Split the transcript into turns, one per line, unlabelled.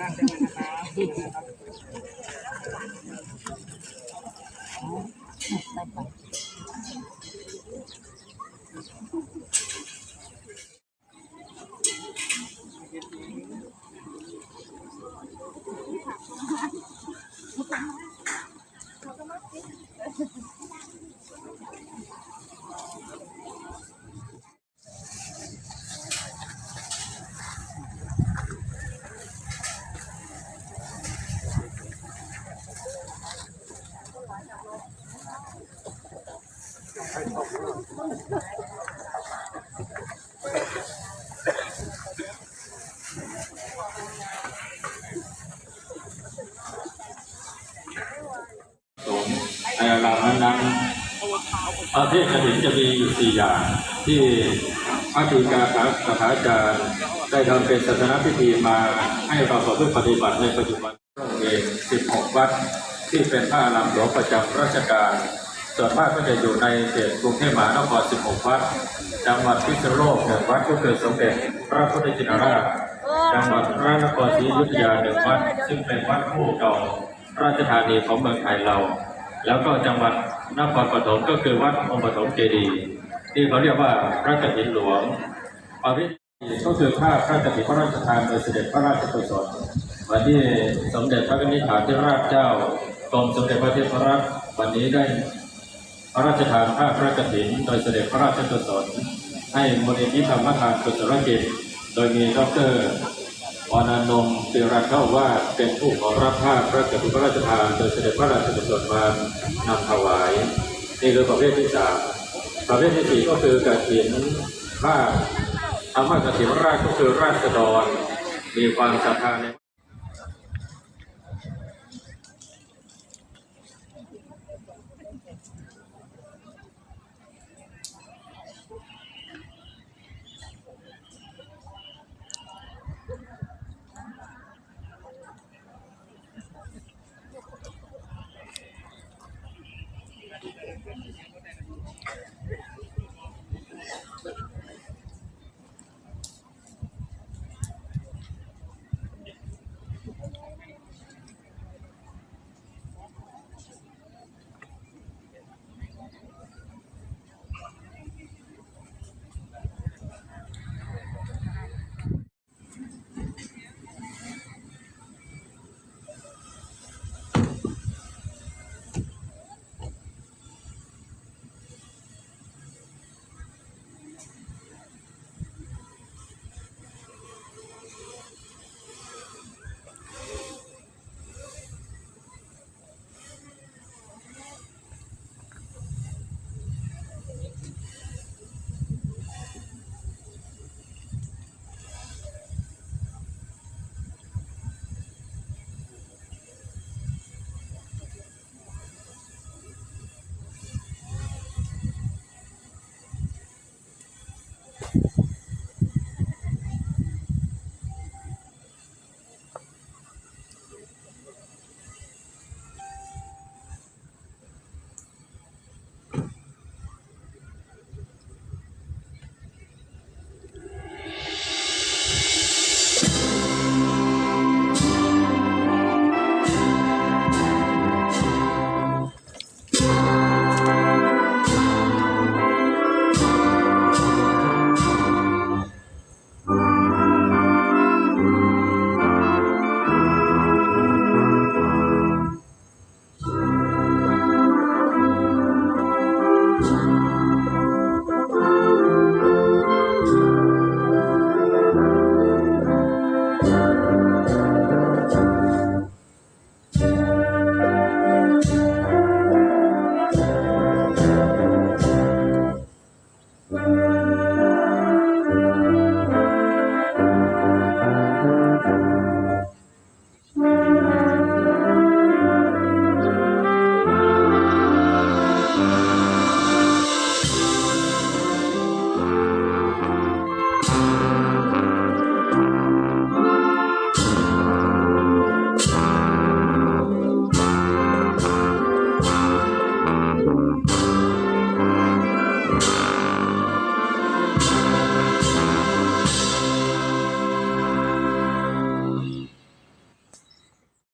ด้บาท
สงฆ์ในอารามนั้นๆ ประเทศกฐินจะมีอยู่สี่อย่างที่พระธีกาคาคาจารย์ได้ทำเป็นศาสนพิธีมาให้เราประพฤติปฏิบัติในปัจจุบันระองเอง16 วัดที่เป็นพระอารามหลวงประจำราชการ ส่วนมากก็จะอยู่ในเขตกรุงเทพมหานคร 16 วัด จังหวัดพิษณุโลกหนึ่งวัดก็คือสมเด็จพระพุทธชินราชจังหวัดพระนครศรีอยุธยาหนึ่งวัด ซึ่งเป็นวัดคู่เก่าราชธานีของเมืองไทยเรา แล้วก็จังหวัด นครปฐมก็คือวัดองค์ปฐมเจดีย์ที่เขาเรียกว่าพระกฐินหลวงปาริก็คือภาพพระกฐินพระราชทานโดยเสด็จพระราชกุศลวันที่สมเด็จพระนิธิานธิราชเจ้ากรมสมเด็จพระเทพรัตน์วันนี้ได้พระราชทานผ้าพระกฐิน โดยเสด็จพระราชกุศลให้มูลนิธิธรรมทานกุศลกิจโดยมีดร อนานนท์ศิรันเข้าว่าเป็นผู้ขอรับผ้าพระกฐินพระราชทานโดยเสด็จพระราชกุศลมานำถวาย นี่คือประเภทที่สามประเภทที่สี่ก็คือกฐินผ้าคำว่ากระถินราชก็คือราชดรมีความศรัทธาใน thank you.